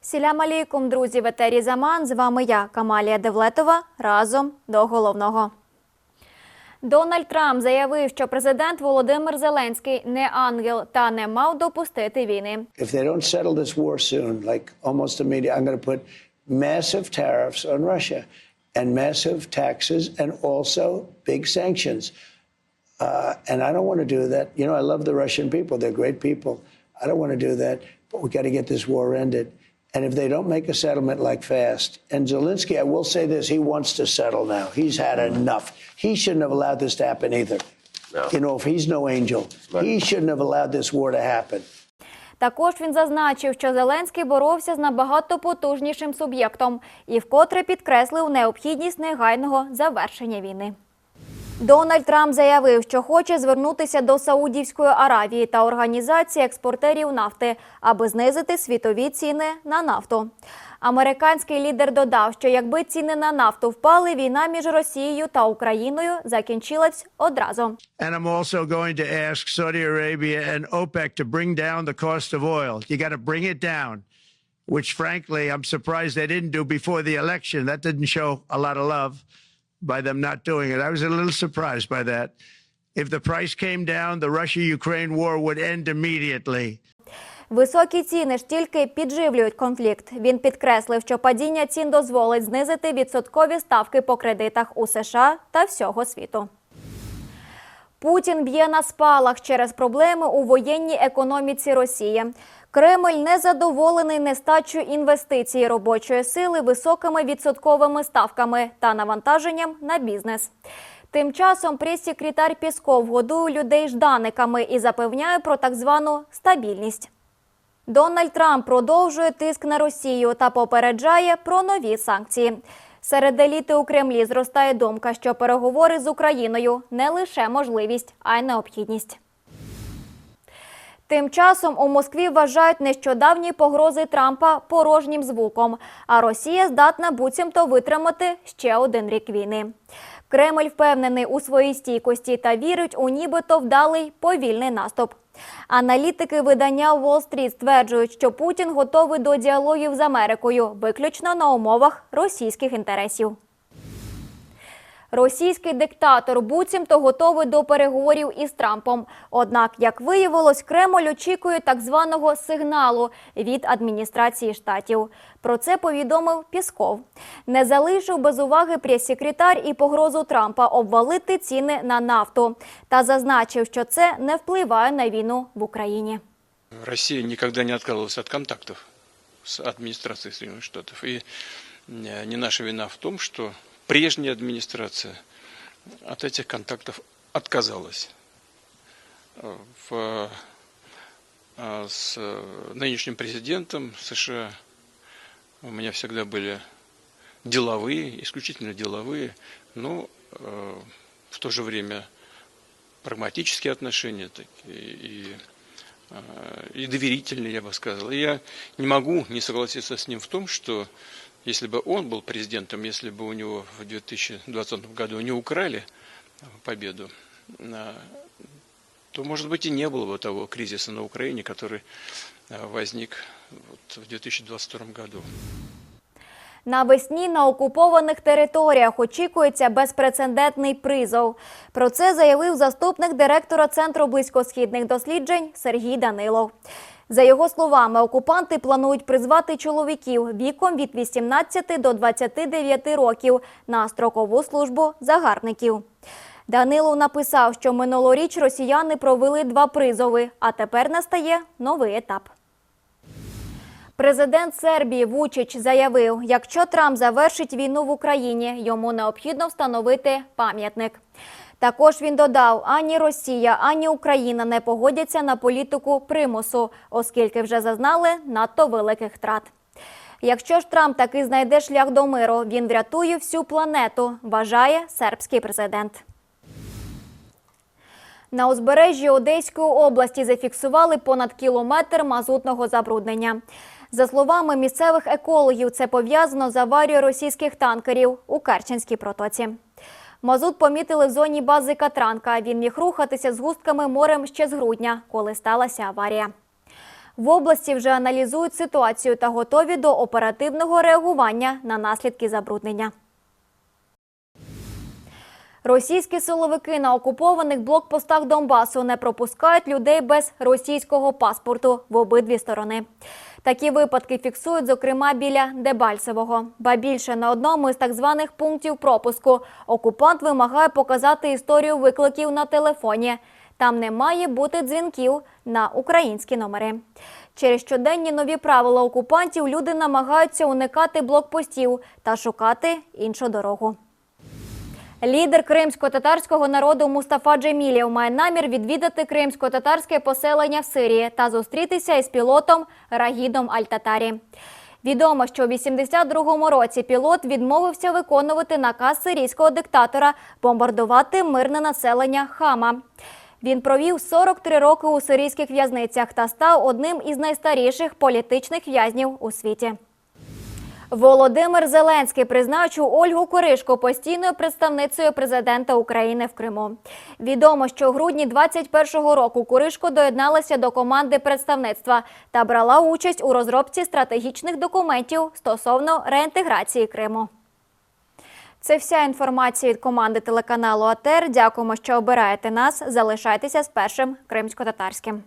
Сілям алейкум, друзі, в етері Заман. З вами я, Камалія Девлетова. Разом до головного. Дональд Трамп заявив, що президент Володимир Зеленський не ангел та не мав допустити війни. If they don't settle this war soon, like almost immediately, I'm going to put massive tariffs on Russia and massive taxes and also big sanctions. Uh, and I don't want to do that. You know, I love the Russian people, they're great people. I don't want to do that, but we've got to get this war ended. And if they don't make a settlement like fast, and Zelensky, I will say this, he wants to settle now. He's had enough. He shouldn't have allowed this to happen either. You know, if he's no angel, he shouldn't have allowed this war to happen. Також він зазначив, що Зеленський боровся з набагато потужнішим суб'єктом і вкотре підкреслив необхідність негайного завершення війни. Дональд Трамп заявив, що хоче звернутися до Саудівської Аравії та організації експортерів нафти, аби знизити світові ціни на нафту. Американський лідер додав, що якби ціни на нафту впали, війна між Росією та Україною закінчилась одразу. And I'm also going to ask Saudi Arabia and OPEC to bring down the cost of oil. You got to bring it down, which frankly, I'm surprised they didn't do before the election. That didn't show a lot of love by them not doing it. I was a little surprised by that. If the price came down, the Russia Ukraine war would end immediately. Високі ціни ж тільки підживлюють конфлікт. Він підкреслив, що падіння цін дозволить знизити відсоткові ставки по кредитах у США та всього світу. Путін б'є на спалах через проблеми у воєнній економіці Росії. Кремль незадоволений нестачою інвестицій робочої сили високими відсотковими ставками та навантаженням на бізнес. Тим часом прес-секретар Пісков годує людей жданиками і запевняє про так звану стабільність. Дональд Трамп продовжує тиск на Росію та попереджає про нові санкції. Серед еліти у Кремлі зростає думка, що переговори з Україною не лише можливість, а й необхідність. Тим часом у Москві вважають нещодавні погрози Трампа порожнім звуком, а Росія здатна буцімто витримати ще один рік війни. Кремль впевнений у своїй стійкості та вірить у нібито вдалий повільний наступ. Аналітики видання Wall Street стверджують, що Путін готовий до діалогів з Америкою виключно на умовах російських інтересів. Російський диктатор буцімто готовий до переговорів із Трампом. Однак, як виявилось, Кремль очікує так званого сигналу від адміністрації штатів. Про це повідомив Пісков. Не залишив без уваги прес-секретар і погрозу Трампа обвалити ціни на нафту та зазначив, що це не впливає на війну в Україні. Россия никогда не отказывалась от контактов с администрацией Соединенных Штатов. И э, не наша вина в том, что Прежняя администрация от этих контактов отказалась. В, э, с нынешним президентом США у меня всегда были деловые, исключительно деловые, но э, в то же время прагматические отношения такие и э, и доверительный, я бы сказал. И я не могу не согласиться с ним в том, что если бы он был президентом, если бы у него в 2020 году не украли победу, а, то, может быть, и не было бы того кризиса на Украине, который а, возник вот в 2022 году. Навесні на окупованих територіях очікується безпрецедентний призов. Про це заявив заступник директора Центру близькосхідних досліджень Сергій Данилов. За його словами, окупанти планують призвати чоловіків віком від 18 до 29 років на строкову службу загарбників. Данилов написав, що минулоріч росіяни провели два призови, а тепер настає новий етап. Президент Сербії Вучич заявив, якщо Трамп завершить війну в Україні, йому необхідно встановити пам'ятник. Також він додав, ані Росія, ані Україна не погодяться на політику примусу, оскільки вже зазнали надто великих втрат. Якщо ж Трамп таки знайде шлях до миру, він врятує всю планету, вважає сербський президент. На узбережжі Одеської області зафіксували понад кілометр мазутного забруднення. За словами місцевих екологів, це пов'язано з аварією російських танкерів у Керченській протоці. Мазут помітили в зоні бази Катранка. Він міг рухатися з густками морем ще з грудня, коли сталася аварія. В області вже аналізують ситуацію та готові до оперативного реагування на наслідки забруднення. Російські силовики на окупованих блокпостах Донбасу не пропускають людей без російського паспорту в обидві сторони. Такі випадки фіксують, зокрема, біля Дебальцевого. Ба більше на одному із так званих пунктів пропуску окупант вимагає показати історію викликів на телефоні. Там не має бути дзвінків на українські номери. Через щоденні нові правила окупантів люди намагаються уникати блокпостів та шукати іншу дорогу. Лідер кримсько-татарського народу Мустафа Джемілєв має намір відвідати кримсько-татарське поселення в Сирії та зустрітися із пілотом Рагідом Аль-Татарі. Відомо, що у 82-му році пілот відмовився виконувати наказ сирійського диктатора бомбардувати мирне населення Хама. Він провів 43 роки у сирійських в'язницях та став одним із найстаріших політичних в'язнів у світі. Володимир Зеленський призначив Ольгу Коришко постійною представницею президента України в Криму. Відомо, що у грудні 21-го року Коришко доєдналася до команди представництва та брала участь у розробці стратегічних документів стосовно реінтеграції Криму. Це вся інформація від команди телеканалу АТЕР. Дякуємо, що обираєте нас. Залишайтеся з першим кримсько-татарським.